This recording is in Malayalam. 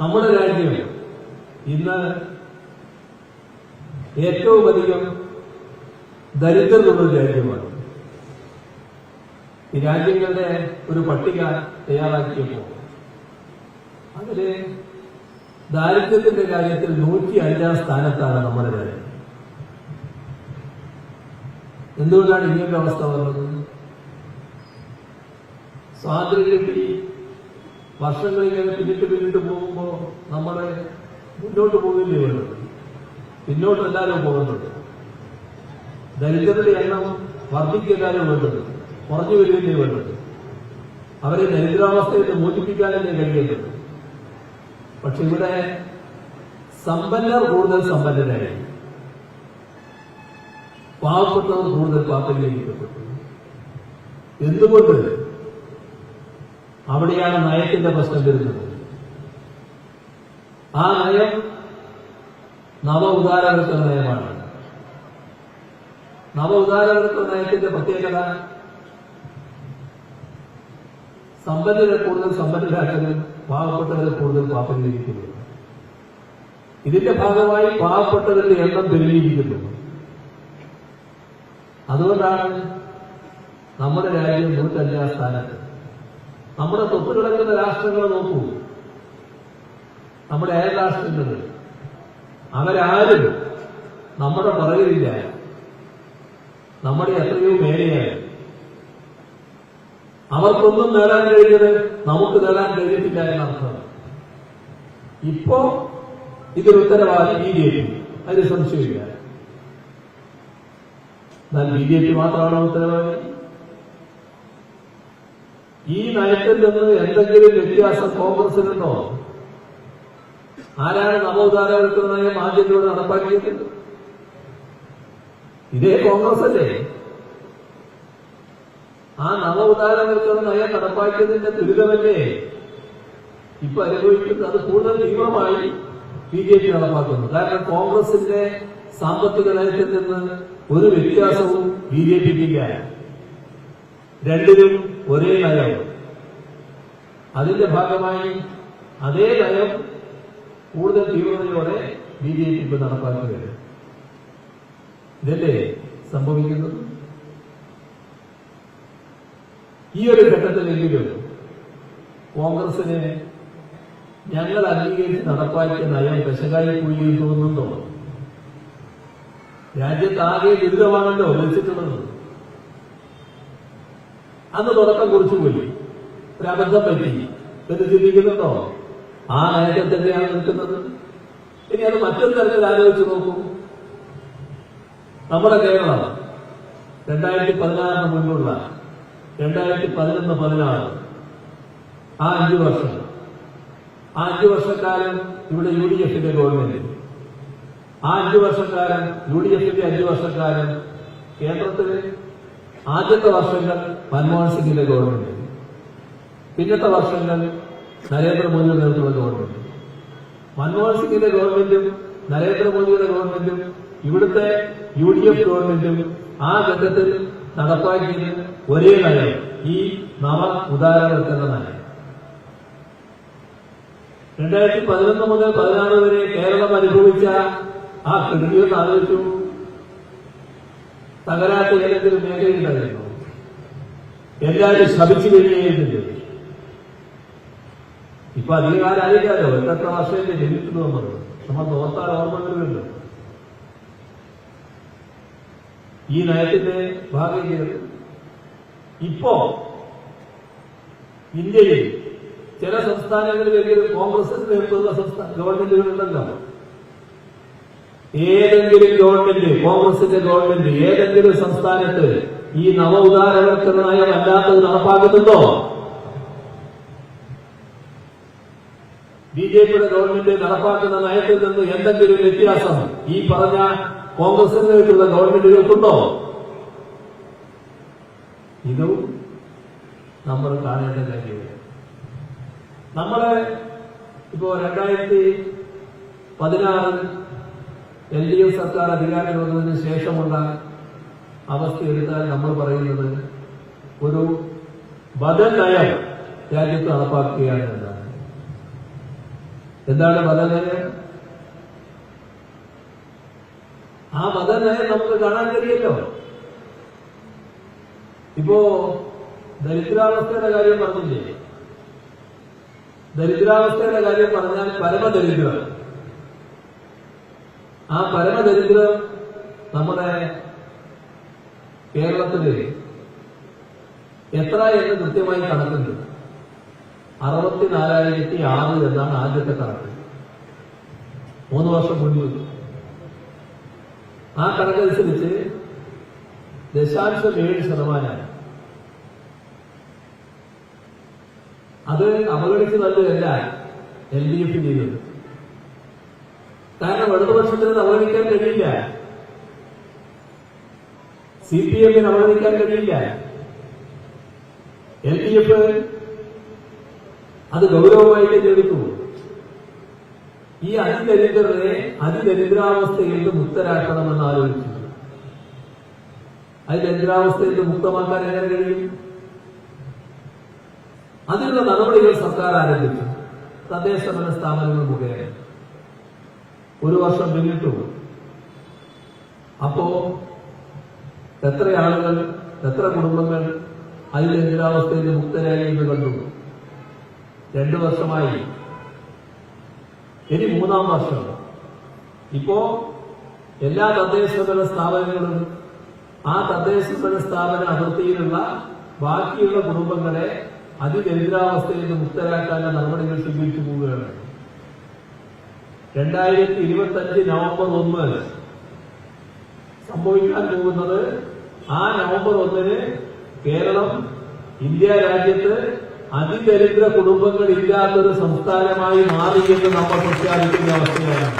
നമ്മുടെ രാജ്യം ഇന്ന് ഏറ്റവും അധികം ദരിദ്രരുള്ള രാജ്യമാണ്. ഈ രാജ്യങ്ങളുടെ ഒരു പട്ടിക തയ്യാറാക്കിയപ്പോൾ അതിൽ ദാരിദ്ര്യത്തിന്റെ കാര്യത്തിൽ നൂറ്റി അഞ്ചാം സ്ഥാനത്താണ് നമ്മുടെ രാജ്യം. എന്തുകൊണ്ടാണ് ഇങ്ങനൊരു അവസ്ഥ വന്നത്? സ്വാതന്ത്ര്യം കിട്ടി വർഷങ്ങളിങ്ങനെ പിന്നിട്ട് പിന്നിട്ട് പോകുമ്പോൾ നമ്മൾ മുന്നോട്ട് പോകില്ലേ വേണ്ടത് പിന്നോട്ട് എല്ലാവരും പോകുന്നുണ്ട്. ദരിദ്രരുടെ എണ്ണം വർദ്ധിക്കല്ലാരും വേണ്ടത്. കുറഞ്ഞു വരികയല്ലേ വേണ്ടത്. അവരെ ദരിദ്രാവസ്ഥയിൽ മോചിപ്പിക്കാനല്ലേ കഴിയേണ്ടത് പക്ഷെ ഇവിടെ സമ്പന്നർ കൂടുതൽ സമ്പന്നരായി. പാവപ്പെട്ടവർ കൂടുതൽ പാപ്പയിലേക്കപ്പെട്ടു എന്തുകൊണ്ട് അവിടെയാണ് നയത്തിന്റെ പ്രശ്നം വരുന്നത്. ആ നയം നവ ഉദാരവൃത്ത നയമാണ്. നവ ഉദാരവൃത്ത നയത്തിന്റെ പ്രത്യേകത സമ്പന്നരെ കൂടുതൽ സമ്പന്നരാക്കലും പാവപ്പെട്ടവരെ കൂടുതൽ പാപ്പങ്ങളിരിക്കുന്നു ഇതിന്റെ ഭാഗമായി പാവപ്പെട്ടവരുടെ എണ്ണം പെരുകിയിരിക്കുന്നു. അതുകൊണ്ടാണ് നമ്മുടെ രാജ്യം നൂറ്റഞ്ചാം സ്ഥാനത്ത്. നമ്മുടെ തൊട്ട് കിടക്കുന്ന രാഷ്ട്രങ്ങളെ നോക്കൂ. നമ്മുടെ അയൽ രാഷ്ട്രങ്ങൾ അവരാരും നമ്മുടെ പുറകിലില്ല നമ്മുടെ എത്രയോ മേലെയാണ്. അവർക്കൊന്നും നേടാൻ കഴിഞ്ഞത് നമുക്ക് നേടാൻ കഴിഞ്ഞിട്ടില്ല എന്നർത്ഥം ഇപ്പോ ഇതൊരു ഉത്തരവാദി ബി ജെ പി അതിന് സംശയമില്ല. എന്നാൽ ബി ജെ പി മാത്രമാണോ ഉത്തരവാദി? ഈ നയത്തിൽ നിന്ന് എന്തെങ്കിലും വ്യത്യാസം കോൺഗ്രസിനുണ്ടോ? ആരാണ് നവോദാരവൽക്കരണ നയം ആദ്യത്തോടെ നടപ്പാക്കിയത് ഇതേ കോൺഗ്രസ് അല്ലേ ആ നവോദാരവൽക്കരണ നയം നടപ്പാക്കിയതിന്റെ ദുരിതമല്ലേ? ഇപ്പൊ അനുഭവിക്കുന്നത് അത് കൂടുതൽ തീവ്രമായി ബി ജെ പി നടപ്പാക്കുന്നു. കാരണം കോൺഗ്രസിന്റെ സാമ്പത്തിക നയത്തിൽ നിന്ന് ഒരു വ്യത്യാസവും ബി ജെ പിക്കില്ല രണ്ടിലും ഒരേ നയം. അതിന്റെ ഭാഗമായി അതേ നയം കൂടുതൽ തീവ്രതയോടെ ബി ജെ പി ഇപ്പൊ നടപ്പാക്കുകയാണ് ഇതല്ലേ സംഭവിക്കുന്നത്? ഈ ഒരു ഘട്ടത്തിലെങ്കിലും കോൺഗ്രസിനെ ഞങ്ങൾ അംഗീകരിച്ച് നടപ്പാക്കിയ നയം പെശകായി കൂലിയിൽ തോന്നുന്നുണ്ടോ? രാജ്യത്താകെ ദുരിതമാണല്ലോ വിളിച്ചിട്ടുള്ളത് അന്ന് തുടക്കം കുറിച്ചു പോയി ഒരു അബദ്ധം പറ്റി. എന്ന് ചിന്തിക്കുന്നുണ്ടോ? ആ നയത്തിൽ തന്നെയാണ് നിൽക്കുന്നത്? ഇനി അത് മറ്റൊരു തരത്തിൽ ആലോചിച്ച് നോക്കൂ. നമ്മുടെ കേരളം രണ്ടായിരത്തി പതിനാറിന് മുൻപുള്ള രണ്ടായിരത്തി പതിനൊന്ന് പതിനാറ് ആ അഞ്ചു വർഷം. ആ അഞ്ചു വർഷക്കാലം ഇവിടെ യു ഡി എഫിന്റെ ഗവൺമെന്റ്. ആ അഞ്ചു വർഷക്കാലം യു ഡി എഫിന്റെ അഞ്ചു വർഷക്കാലം കേന്ദ്രത്തിൽ ആദ്യത്തെ വർഷങ്ങൾ മൻമോഹൻ സിംഗിന്റെ ഗവൺമെന്റ് പിന്നത്തെ വർഷങ്ങൾ നരേന്ദ്രമോദിയുടെ നേതൃത്വമുള്ള ഗവൺമെന്റ് മൻമോഹൻ സിംഗിന്റെ ഗവൺമെന്റും നരേന്ദ്രമോദിയുടെ ഗവൺമെന്റും ഇവിടുത്തെ യു ഡി എഫ് ഗവൺമെന്റും ആ ഘട്ടത്തിൽ നടപ്പാക്കിയത് ഒരേ നയം ഈ നവ ഉദാഹരണത്തിന്റെ നയം. രണ്ടായിരത്തി പതിനൊന്ന് മുതൽ പതിനാറ് വരെ കേരളം അനുഭവിച്ച ആ കെടുതിയൊന്ന് ആലോചിച്ചു തകരാത്ത ഏതെങ്കിലും മേഖലയുണ്ടായിരുന്നു എല്ലാവരും ശപിച്ചു കഴിയുന്നില്ല ഇപ്പൊ അധികകാലമായില്ലല്ലോ എത്ര വർഷമല്ലേ ജനിക്കുന്നു നമ്മൾ നമ്മൾ തോർത്താൽ ഓർമ്മ വരുമല്ലോ ഈ നയത്തിന്റെ ഭാഗം ഇപ്പോ ഇന്ത്യയിൽ ചില സംസ്ഥാനങ്ങളിൽ കോൺഗ്രസിന്റെ നേതൃത്വമുള്ള സംസ്ഥാന ഗവൺമെന്റുകളുണ്ടല്ലോ. ഏതെങ്കിലും ഗവൺമെന്റ് കോൺഗ്രസിന്റെ ഗവൺമെന്റ് ഏതെങ്കിലും സംസ്ഥാനത്ത് ഈ നവ ഉദാരവൽക്കരണ നയം അല്ലാത്തത് നടപ്പാക്കുന്നുണ്ടോ? ബി ജെ പിയുടെ ഗവൺമെന്റ് നടപ്പാക്കുന്ന നയത്തിൽ നിന്ന് എന്തെങ്കിലും വ്യത്യാസം ഈ പറഞ്ഞ കോൺഗ്രസിനുള്ള ഗവൺമെന്റുകൾക്കുണ്ടോ? ഇതും നമ്മൾ കാണേണ്ട കാര്യമാണ്. നമ്മൾ ഇപ്പോ രണ്ടായിരത്തി പതിനാറിൽ എൽ ഡി എഫ് സർക്കാർ അധികാരം വന്നതിന് ശേഷമുള്ള അവസ്ഥ എടുത്താൽ നമ്മൾ പറയുന്നത് ഒരു ബദൽ നയം രാജ്യത്ത് നടപ്പാക്കുകയാണ് എന്നാണ്. എന്താണ് മതനയം ആ മതനയം നമുക്ക് കാണാൻ കഴിയല്ലോ. ഇപ്പോ ദരിദ്രാവസ്ഥയുടെ കാര്യം പറഞ്ഞില്ലേ? ദരിദ്രാവസ്ഥയുടെ കാര്യം പറഞ്ഞാൽ പരമദരിദ്രം ആ പരമദരിദ്രം നമ്മുടെ കേരളത്തിൽ എത്ര എന്ന് കൃത്യമായി കണക്കുണ്ട്. അറുപത്തിനാലായിരത്തി ആറ് എന്നാണ് ആദ്യത്തെ കണക്ക്. മൂന്ന് വർഷം മുൻപ്. ആ കണക്കനുസരിച്ച് ദശാംശം ഏഴ് ശതമാനമാണ് അത് അവഗണിച്ച് നല്ലതല്ല എൽ ഡി എഫ് ചെയ്തത് കാരണം ഇടതുപക്ഷത്തിന് അവഗണിക്കാൻ കഴിയില്ല. സി പി എമ്മിന് അവഗണിക്കാൻ കഴിയില്ല. എൽ ഡി എഫ് അത് ഗൗരവമായിട്ട് എടുത്തു ഈ അതിദരിദ്രരെ അതിദരിദ്രാവസ്ഥയിൽ നിന്ന് മുക്തരാക്കണമെന്ന് ആലോചിച്ചു. അതിദരിദ്രാവസ്ഥയിൽ മുക്തമാക്കാൻ എങ്ങനെ കഴിയും? അതിനുള്ള നടപടികൾ സർക്കാർ ആരംഭിച്ചു. തദ്ദേശ ഭരണ സ്ഥാപനങ്ങൾ മുഖേന. ഒരു വർഷം പിന്നിട്ടു അപ്പോ എത്ര ആളുകൾ എത്ര കുടുംബങ്ങൾ അതിന്റെ എതിരാവസ്ഥയിൽ മുക്തരായി എന്ന് കണ്ടു. രണ്ടു വർഷമായി. ഇനി മൂന്നാം വർഷം. ഇപ്പോ എല്ലാ തദ്ദേശ ഭരണ സ്ഥാപനങ്ങളും ആ തദ്ദേശ ഭരണ സ്ഥാപന അതിർത്തിയിലുള്ള ബാക്കിയുള്ള കുടുംബങ്ങളെ അതിദരിദ്രാവസ്ഥയിൽ മുക്തരാക്കാനുള്ള നടപടികൾ സ്വീകരിച്ചു പോവുകയാണ്. രണ്ടായിരത്തി ഇരുപത്തി അഞ്ച് നവംബർ ഒന്ന് സംഭവിക്കാൻ പോകുന്നത് ആ നവംബർ ഒന്നിന് കേരളം ഇന്ത്യ രാജ്യത്ത് അതിദരിദ്ര കുടുംബങ്ങൾ ഇല്ലാത്തൊരു സംസ്ഥാനമായി മാറിയെന്ന് നമ്മൾ പ്രഖ്യാപിക്കുന്ന അവസ്ഥയാണ്.